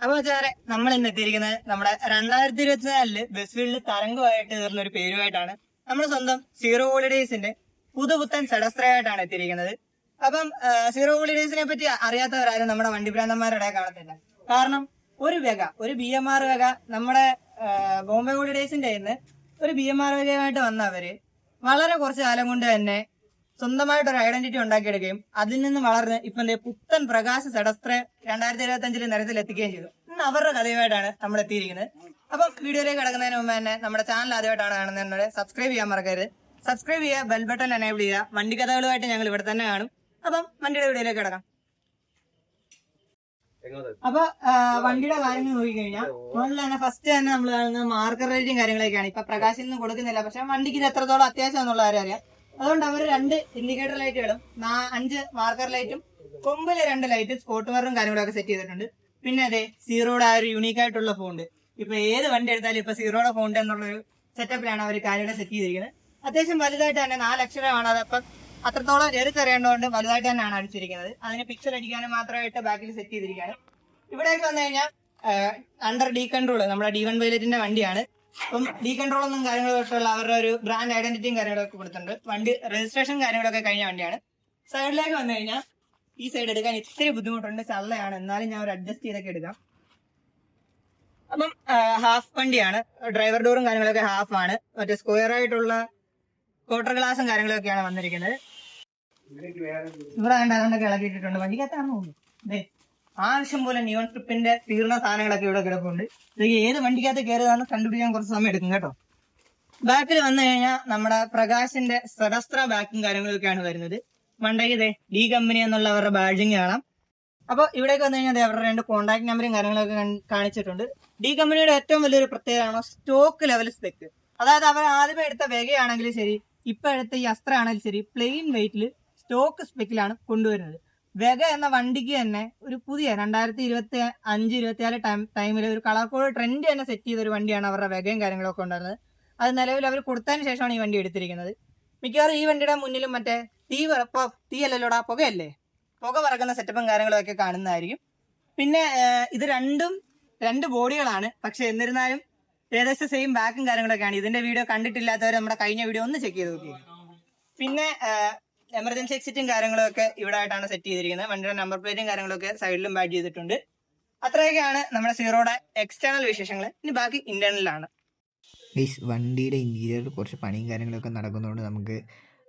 അപ്പൊ വെച്ചാൽ നമ്മൾ ഇന്ന് എത്തിയിരിക്കുന്നത് നമ്മുടെ രണ്ടായിരത്തി ഇരുപത്തിനാലിൽ ബസ് ഫീൽഡിൽ തരംഗമായിട്ട് തീർന്ന ഒരു പേരുമായിട്ടാണ്. നമ്മുടെ സ്വന്തം സീറോ ഹോളിഡേയ്സിന്റെ പുതുപുത്തൻ സടസ്ത്രയായിട്ടാണ് എത്തിയിരിക്കുന്നത്. അപ്പം സീറോ ഹോളിഡേയ്സിനെ പറ്റി അറിയാത്തവരാരും നമ്മുടെ വണ്ടി ഭ്രാന്തന്മാരുടെ കാണത്തില്ല. കാരണം ഒരു വെഗ ഒരു ബി എം ആർ വെക നമ്മുടെ ബോംബെ ഹോളിഡേയ്സിന്റെ ഒരു ബി എം ആർ വെകയുമായിട്ട് വന്നവര് വളരെ കുറച്ച് കാലം കൊണ്ട് തന്നെ സ്വന്തമായിട്ട് ഒരു ഐഡന്റിറ്റി ഉണ്ടാക്കിയെടുക്കുകയും അതിൽ നിന്ന് വളർന്ന് ഇപ്പൊ എന്താ പുത്തൻ പ്രകാശ് സെഡസ്ത്ര രണ്ടായിരത്തി ഇരുപത്തി അഞ്ചിൽ നിരത്തിൽ എത്തിക്കുകയും ചെയ്തു. ഇന്ന് അവരുടെ കഥയുമായിട്ടാണ് നമ്മൾ എത്തിയിരിക്കുന്നത്. അപ്പം വീഡിയോയിലേക്ക് കിടക്കുന്നതിന് മുമ്പ് തന്നെ നമ്മുടെ ചാനൽ ആദ്യമായിട്ടാണ് കാണുന്നത് സബ്സ്ക്രൈബ് ചെയ്യാൻ മറക്കരുത്. സബ്സ്ക്രൈബ് ചെയ്യുക ബെൽ ബട്ടൺ എനേബിൾ ചെയ്യുക. വണ്ടി കഥകളുമായിട്ട് ഞങ്ങൾ ഇവിടെ തന്നെ കാണും. അപ്പം വണ്ടിയുടെ വീഡിയോയിലേക്ക് കിടക്കാം. അപ്പൊ വണ്ടിയുടെ കാര്യങ്ങൾ നോക്കിക്കഴിഞ്ഞാൽ മുകളിൽ തന്നെ ഫസ്റ്റ് തന്നെ നമ്മൾ കാണുന്നത് മാർക്കർ റേറ്റും കാര്യങ്ങളൊക്കെയാണ്. ഇപ്പൊ പ്രകാശിൽ നിന്ന് കൊടുക്കുന്നില്ല. പക്ഷെ വണ്ടിക്ക് ഇത് എത്രത്തോളം അത്യാവശ്യം എന്നുള്ള കാര്യം അറിയാം. അതുകൊണ്ട് അവർ രണ്ട് ഇൻഡിക്കേറ്റർ ലൈറ്റുകളും അഞ്ച് മാർക്കർ ലൈറ്റും കൊമ്പിൽ രണ്ട് ലൈറ്റ് സ്പോട്ട് മറും കാര്യങ്ങളൊക്കെ സെറ്റ് ചെയ്തിട്ടുണ്ട്. പിന്നെ അതെ സീറോയുടെ ആ ഒരു യൂണീക് ആയിട്ടുള്ള ഫോണ്ട് ഇപ്പൊ ഏത് വണ്ടി എടുത്താലും ഇപ്പൊ സീറോയുടെ ഫോണ്ട് എന്നുള്ള ഒരു സെറ്റപ്പിലാണ് അവർ കാര്യങ്ങളെ സെറ്റ് ചെയ്തിരിക്കുന്നത്. അത്യാവശ്യം വലുതായിട്ട് തന്നെ നാല് അക്ഷരമാണ് അതപ്പം അത്രത്തോളം എടുത്തറിയേണ്ടതുകൊണ്ട് വലുതായിട്ട് തന്നെയാണ് അടിച്ചിരിക്കുന്നത്. അതിന് പിക്ചർ അടിക്കാനും മാത്രമായിട്ട് ബാക്കിൽ സെറ്റ് ചെയ്തിരിക്കുകയാണ്. ഇവിടേക്ക് വന്നു കഴിഞ്ഞാൽ അണ്ടർ ഡി കൺട്രോൾ നമ്മുടെ ഡി വൺ വൈലറ്റിന്റെ വണ്ടിയാണ്. അപ്പം ഡി കൺട്രോൾ ഒന്നും കാര്യങ്ങളൊക്കെ ഉള്ള അവരുടെ ഒരു ബ്രാൻഡ് ഐഡന്റിറ്റിയും കാര്യങ്ങളൊക്കെ കൊടുത്തിട്ടുണ്ട്. വണ്ടി രജിസ്ട്രേഷൻ കാര്യങ്ങളൊക്കെ കഴിഞ്ഞ വണ്ടിയാണ്. സൈഡിലേക്ക് വന്നു കഴിഞ്ഞാൽ ഈ സൈഡ് എടുക്കാൻ ഇത്തിരി ബുദ്ധിമുട്ടുണ്ട്. ചള്ളയാണ് എന്നാലും ഞാൻ ഒരു അഡ്ജസ്റ്റ് ചെയ്തൊക്കെ എടുക്കാം. അപ്പം ഹാഫ് വണ്ടിയാണ്. ഡ്രൈവർ ഡോറും കാര്യങ്ങളൊക്കെ ഹാഫ് ആണ്. മറ്റേ സ്ക്വയർ ആയിട്ടുള്ള ക്വാർട്ടർ ഗ്ലാസും കാര്യങ്ങളൊക്കെയാണ് വന്നിരിക്കുന്നത്. ഇവിടെ കണ്ട അതൊക്കെ ഇളക്കിയിട്ടുണ്ട് വണ്ടിക്കകത്താണെന്ന് തോന്നുന്നു ദേ ആവശ്യം പോലെ നിയോൺ ട്രിപ്പിന്റെ തീർന്ന സാധനങ്ങളൊക്കെ ഇവിടെ കിടപ്പുണ്ട്. ഏത് വണ്ടിക്കകത്ത് കയറിയതാണ് കണ്ടുപിടിക്കാൻ കുറച്ച് സമയം എടുക്കും കേട്ടോ. ബാക്കിൽ വന്നു കഴിഞ്ഞാൽ നമ്മുടെ പ്രകാശിന്റെ സദസ്ത്ര ബാക്കും കാര്യങ്ങളൊക്കെയാണ് വരുന്നത്. മണ്ടയ്ക്ക് ഡി കമ്പനി എന്നുള്ള അവരുടെ ബാഡ്ജിങ് കാണാം. അപ്പൊ ഇവിടേക്ക് വന്നു കഴിഞ്ഞാൽ അവരുടെ രണ്ട് കോൺടാക്ട് നമ്പറും കാര്യങ്ങളൊക്കെ കാണിച്ചിട്ടുണ്ട്. ഡി കമ്പനിയുടെ ഏറ്റവും വലിയൊരു പ്രത്യേകതയാണ് സ്റ്റോക്ക് ലെവൽ സ്പെക്ക് അതായത് അവർ ആദ്യമേ എടുത്ത വേഗയാണെങ്കിലും ശരി ഇപ്പൊ എടുത്ത ഈ അസ്ത്രമാണെങ്കിലും ശരി പ്ലെയിൻ വെയിറ്റിൽ സ്റ്റോക്ക് സ്പെക്കിലാണ് കൊണ്ടുവരുന്നത്. വെഗ എന്ന വണ്ടിക്ക് തന്നെ ഒരു പുതിയ രണ്ടായിരത്തി ഇരുപത്തി അഞ്ച് ഇരുപത്തിനാല് ടൈം ടൈമിൽ ഒരു കളർ കോഡ് ട്രെൻഡ് തന്നെ സെറ്റ് ചെയ്ത ഒരു വണ്ടിയാണ് അവരുടെ വെഗയും കാര്യങ്ങളൊക്കെ ഉണ്ടായിരുന്നത്. അത് നിലവിൽ അവർ കൊടുത്തതിന് ശേഷമാണ് ഈ വണ്ടി എടുത്തിരിക്കുന്നത്. മിക്കവാറും ഈ വണ്ടിയുടെ മുന്നിലും മറ്റേ തീ വറപ്പോ തീ അല്ലല്ലോടാ പുകയല്ലേ? പുക പറക്കുന്ന സെറ്റപ്പും കാര്യങ്ങളും ഒക്കെ കാണുന്നതായിരിക്കും. പിന്നെ ഇത് രണ്ടും രണ്ട് ബോഡികളാണ്. പക്ഷെ എന്നിരുന്നാലും ഏകദേശം സെയിം ബാക്കും കാര്യങ്ങളൊക്കെയാണ്. ഇതിന്റെ വീഡിയോ കണ്ടിട്ടില്ലാത്തവർ നമ്മുടെ കഴിഞ്ഞ വീഡിയോ ഒന്ന് ചെക്ക് ചെയ്ത് നോക്കി പിന്നെ എമർജൻസി എക്സിറ്റും കാര്യങ്ങളും ഒക്കെ ഇവിടെ ആയിട്ടാണ് സെറ്റ് ചെയ്തിരിക്കുന്നത്. വണ്ടിയുടെ നമ്പർ പ്ലേറ്റും കാര്യങ്ങളൊക്കെ സൈഡിലും ബാഡ് ചെയ്തിട്ടുണ്ട്. അത്രയൊക്കെയാണ് നമ്മുടെ സീറോയുടെ എക്സ്റ്റേണൽ വിശേഷങ്ങൾ ഇനി ബാക്കി ഇന്റേണലാണ് ഗൈസ് വണ്ടിയുടെ ഇന്റീരിയർ കുറച്ച് പണിയും കാര്യങ്ങളൊക്കെ നടക്കുന്നതുകൊണ്ട് നമുക്ക്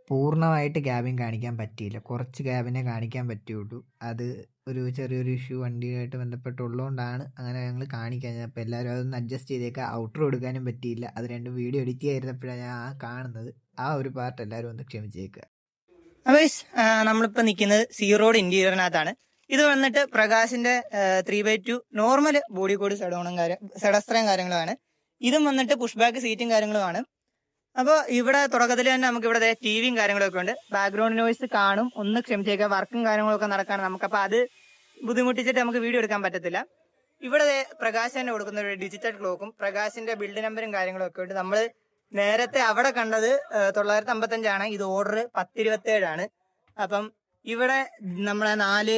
പൂർണമായിട്ട് ക്യാബിൻ കാണിക്കാൻ പറ്റിയില്ല. കുറച്ച് ക്യാബിനെ കാണിക്കാൻ പറ്റുള്ളൂ അത് ഒരു ചെറിയൊരു ഇഷ്യൂ വണ്ടിയുമായിട്ട് ബന്ധപ്പെട്ടുള്ളതുകൊണ്ടാണ് അങ്ങനെ ഞങ്ങൾ കാണിക്കാൻ അപ്പോൾ എല്ലാവരും അതൊന്ന് അഡ്ജസ്റ്റ് ചെയ്തേക്കുക ഔട്ടർ കൊടുക്കാനും പറ്റിയില്ല. അത് രണ്ടും വീഡിയോ എഡിറ്റ് ചെയ്തപ്പോഴാണ് ഞാൻ ആ കാണുന്നത്. ആ ഒരു പാർട്ട് എല്ലാവരും ഒന്ന് ക്ഷമിച്ചേക്കുക അപ്പോൾ നമ്മളിപ്പോൾ നിൽക്കുന്നത് സീറോഡ് ഇന്റീരിയറിനകത്താണ് ഇത് വന്നിട്ട് പ്രകാശിന്റെ three by two normal body code സെഡോണും കാര്യം സെഡസ്ത്രയും കാര്യങ്ങളുമാണ്. ഇതും വന്നിട്ട് പുഷ് ബാക്ക് സീറ്റും കാര്യങ്ങളുമാണ്. അപ്പോൾ ഇവിടെ തുടക്കത്തിൽ തന്നെ നമുക്ക് ഇവിടെ ടി വിയും കാര്യങ്ങളൊക്കെ ഉണ്ട്. ബാക്ക്ഗ്രൗണ്ട് നോയ്സ് കാണും ഒന്ന് ക്ഷമിച്ചേക്കാം വർക്കും കാര്യങ്ങളൊക്കെ നടക്കാണ് നമുക്ക്. അപ്പോൾ അത് ബുദ്ധിമുട്ടിച്ചിട്ട് നമുക്ക് വീഡിയോ എടുക്കാൻ പറ്റത്തില്ല. ഇവിടെ പ്രകാശ് തന്നെ കൊടുക്കുന്ന ഒരു ഡിജിറ്റൽ ക്ലോക്കും പ്രകാശിന്റെ ബിൽഡ് നമ്പറും കാര്യങ്ങളൊക്കെ ഉണ്ട്. നമ്മൾ നേരത്തെ അവിടെ കണ്ടത് തൊള്ളായിരത്തി അമ്പത്തഞ്ചാണ് ഇത് ഓർഡർ പത്തിരുപത്തേഴാണ്. അപ്പം ഇവിടെ നമ്മളെ നാല്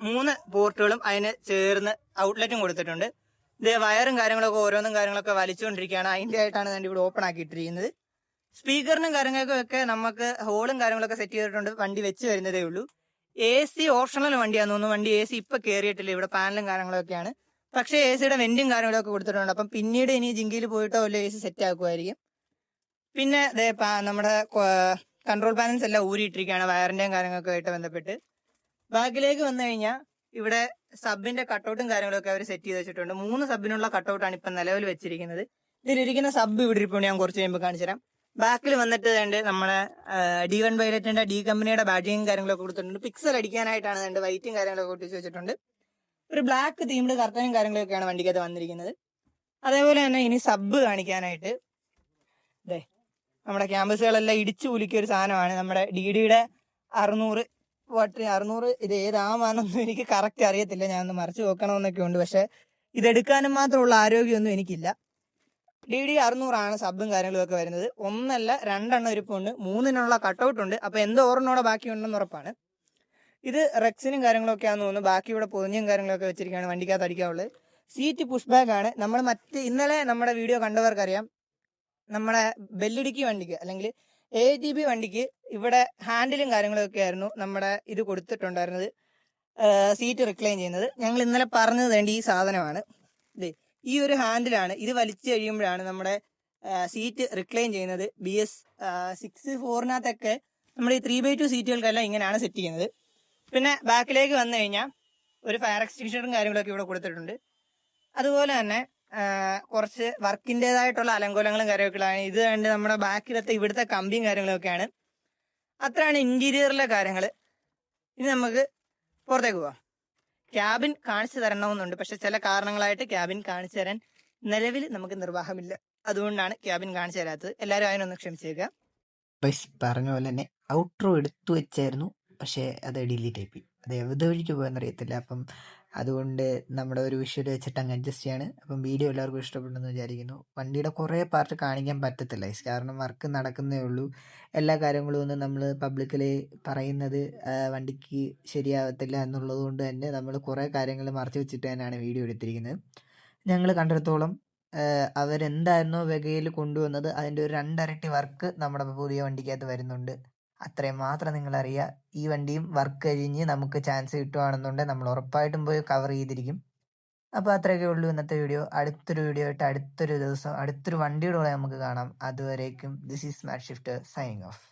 മൂന്ന് പോർട്ടുകളും അതിന് ചേർന്ന് ഔട്ട്ലെറ്റും കൊടുത്തിട്ടുണ്ട്. ഇത് വയറും കാര്യങ്ങളൊക്കെ ഓരോന്നും കാര്യങ്ങളൊക്കെ വലിച്ചുകൊണ്ടിരിക്കുകയാണ്. അതിന്റെ ആയിട്ടാണ് ഞാൻ ഇവിടെ ഓപ്പൺ ആക്കിയിട്ടിരിക്കുന്നത്. സ്പീക്കറിനും കാര്യങ്ങൾക്കും ഒക്കെ നമുക്ക് ഹോളും കാര്യങ്ങളൊക്കെ സെറ്റ് ചെയ്തിട്ടുണ്ട്. വണ്ടി വെച്ച് വരുന്നതേ ഉള്ളൂ. എ സി ഓപ്ഷണൽ വണ്ടിയാണെന്ന് തോന്നുന്നു. വണ്ടി എ സി ഇപ്പൊ കയറിയിട്ടില്ല ഇവിടെ പാനലും കാര്യങ്ങളൊക്കെയാണ്. പക്ഷേ എ സിയുടെ വെന്റും കാര്യങ്ങളൊക്കെ കൊടുത്തിട്ടുണ്ട്. അപ്പം പിന്നീട് ഇനി ജിങ്കിയിൽ പോയിട്ടോ വല്ല എ സി സെറ്റ് ആക്കുമായിരിക്കും പിന്നെ അതേ നമ്മുടെ കൺട്രോൾ പാനൽസ് എല്ലാം ഊരിയിട്ടിരിക്കുകയാണ് വയറിന്റെയും കാര്യങ്ങളൊക്കെ ആയിട്ട് ബന്ധപ്പെട്ട്. ബാക്കിലേക്ക് വന്നു കഴിഞ്ഞാൽ ഇവിടെ സബിന്റെ കട്ടൗട്ടും കാര്യങ്ങളൊക്കെ അവർ സെറ്റ് ചെയ്ത് വെച്ചിട്ടുണ്ട്. മൂന്ന് സബിനുള്ള കട്ടൗട്ടാണ് ഇപ്പം നിലവിൽ വെച്ചിരിക്കുന്നത്. ഇതിലിരിക്കുന്ന സബ് ഇവിടെ ഇപ്പോൾ ഞാൻ കുറച്ച് കഴിയുമ്പോൾ കാണിച്ചു തരാം. ബാക്കിൽ വന്നിട്ട് വേണ്ട നമ്മുടെ ഡി വൺ പൈലറ്റിന്റെ ഡി കമ്പനിയുടെ ബാറ്റിങ്ങും കാര്യങ്ങളൊക്കെ കൊടുത്തിട്ടുണ്ട്. പിക്സൽ അടിക്കാനായിട്ടാണ് വേണ്ട വൈറ്റും കാര്യങ്ങളൊക്കെ ഒട്ടിച്ച് വെച്ചിട്ടുണ്ട്. ഒരു ബ്ലാക്ക് തീംഡ് കർട്ടനും കാര്യങ്ങളൊക്കെയാണ് വണ്ടിക്കകത്ത് വന്നിരിക്കുന്നത്. അതേപോലെ തന്നെ ഇനി സബ് കാണിക്കാനായിട്ട്. അതെ നമ്മുടെ ക്യാമ്പസുകളെല്ലാം ഇടിച്ചു കുലുക്കിയ ഒരു സാധനമാണ് നമ്മുടെ ഡി ഡിയുടെ അറുന്നൂറ് വാട്ട് അറുന്നൂറ് ഇത് ഏതാമാണെന്നൊന്നും എനിക്ക് കറക്റ്റ് അറിയത്തില്ല. ഞാൻ ഒന്ന് മറിച്ച് നോക്കണമെന്നൊക്കെ ഉണ്ട്. പക്ഷെ ഇതെടുക്കാനും മാത്രമുള്ള ആരോഗ്യമൊന്നും എനിക്കില്ല. ഡി ഡി അറുന്നൂറാണ് സബും കാര്യങ്ങളും ഒക്കെ വരുന്നത്. ഒന്നല്ല രണ്ടെണ്ണം ഇരിപ്പുണ്ട് മൂന്നിനുള്ള കട്ടൗട്ട് ഉണ്ട്. അപ്പൊ എന്തോ ഓർണോടെ ബാക്കി ഉണ്ടെന്ന് ഉറപ്പാണ്. ഇത് റെക്സിനും കാര്യങ്ങളൊക്കെ ആണെന്ന് തോന്നുന്നു. ബാക്കി ഇവിടെ പൊതിഞ്ഞും കാര്യങ്ങളൊക്കെ വെച്ചിരിക്കുകയാണ് വണ്ടിക്കകത്ത് അടിക്കാനുള്ളത് സീറ്റ് പുഷ് ബാക്ക് ആണ്. നമ്മൾ മറ്റ് ഇന്നലെ നമ്മുടെ വീഡിയോ കണ്ടവർക്കറിയാം. നമ്മുടെ ബെല്ലിടുക്കി വണ്ടിക്ക് അല്ലെങ്കിൽ എ ജി ബി വണ്ടിക്ക് ഇവിടെ ഹാൻഡിലും കാര്യങ്ങളൊക്കെ ആയിരുന്നു നമ്മുടെ ഇത് കൊടുത്തിട്ടുണ്ടായിരുന്നത്. സീറ്റ് റിക്ലൈൻ ചെയ്യുന്നത്. ഞങ്ങൾ ഇന്നലെ പറഞ്ഞത് വേണ്ടി ഈ സാധനമാണ്. ഇത് ഈ ഒരു ഹാൻഡിലാണ് ഇത് വലിച്ചു കഴിയുമ്പോഴാണ് നമ്മുടെ സീറ്റ് റിക്ലൈൻ ചെയ്യുന്നത്. ബി എസ് സിക്സ് ഫോറിനകത്തൊക്കെ നമ്മുടെ ഈ ത്രീ ബൈ ടു സീറ്റുകൾക്കെല്ലാം ഇങ്ങനെയാണ് സെറ്റ് ചെയ്യുന്നത്. പിന്നെ ബാക്കിലേക്ക് വന്നു കഴിഞ്ഞാൽ ഒരു ഫയർ എക്സ്റ്റിങ്ഷനും കാര്യങ്ങളൊക്കെ ഇവിടെ കൊടുത്തിട്ടുണ്ട്. അതുപോലെ തന്നെ കുറച്ച് വർക്കിന്റെതായിട്ടുള്ള അലങ്കോലങ്ങളും കാര്യങ്ങളൊക്കെയാണ്. ഇത് കണ്ട് നമ്മുടെ ബാക്കിലത്തെ ഇവിടുത്തെ കമ്പിയും കാര്യങ്ങളൊക്കെയാണ്. അത്രയാണ് ഇന്റീരിയറിലെ കാര്യങ്ങൾ ഇനി നമുക്ക് പുറത്തേക്ക് പോവാം. ക്യാബിൻ കാണിച്ചു തരണമെന്നുണ്ട്. പക്ഷെ ചില കാരണങ്ങളായിട്ട് ക്യാബിൻ കാണിച്ചു തരാൻ നിലവിൽ നമുക്ക് നിർവാഹമില്ല. അതുകൊണ്ടാണ് ക്യാബിൻ കാണിച്ചു തരാത്തത്. എല്ലാവരും അതിനൊന്ന് ക്ഷമിച്ചേക്കുക. ബസ് പറഞ്ഞ പോലെ തന്നെ ഔട്ട്രോ എടുത്തു വെച്ചായിരുന്നു. പക്ഷേ അത് ഡിലീറ്റ് ആയിപ്പോയി. അത് എവിടെ വഴിക്ക് പോയെന്നറിയത്തില്ല. അപ്പം അതുകൊണ്ട് നമ്മുടെ ഒരു വിഷ്വൽ വെച്ചിട്ട് അങ്ങ് അഡ്ജസ്റ്റ് ചെയ്യാണ്. അപ്പം വീഡിയോ എല്ലാവർക്കും ഇഷ്ടപ്പെട്ടെന്ന് വിചാരിക്കുന്നു. വണ്ടിയുടെ കുറേ പാർട്ട് കാണിക്കാൻ പറ്റത്തില്ല. കാരണം വർക്ക് നടക്കുന്നേ ഉള്ളൂ. എല്ലാ കാര്യങ്ങളും ഒന്നും നമ്മൾ പബ്ലിക്കിൽ പറയുന്നത് വണ്ടിക്ക് ശരിയാവത്തില്ല എന്നുള്ളത് കൊണ്ട് തന്നെ നമ്മൾ കുറേ കാര്യങ്ങൾ മറച്ചു വെച്ചിട്ട് തന്നെയാണ് വീഡിയോ എടുത്തിരിക്കുന്നത്. ഞങ്ങൾ കണ്ടിടത്തോളം അവരെന്തായിരുന്നോ വകയിൽ കൊണ്ടുവന്നത് അതിന്റെ ഒരു രണ്ടരട്ടി വർക്ക് നമ്മുടെ പുതിയ വണ്ടിക്കകത്ത് വരുന്നുണ്ട്. അത്രയും മാത്രം നിങ്ങൾ അറിയുക ഈ വണ്ടിയും വർക്ക് കഴിഞ്ഞ് നമുക്ക് ചാൻസ് കിട്ടുവാണെന്നുണ്ടെങ്കിൽ നമ്മൾ ഉറപ്പായിട്ടും പോയി കവർ ചെയ്തിരിക്കും. അപ്പോൾ അത്രയൊക്കെ ഉള്ളൂ ഇന്നത്തെ വീഡിയോ അടുത്തൊരു വീഡിയോ ആയിട്ട് അടുത്തൊരു ദിവസം അടുത്തൊരു വണ്ടിയുടെ കൂടെ നമുക്ക് കാണാം. അതുവരേക്കും this is Matt Shift signing off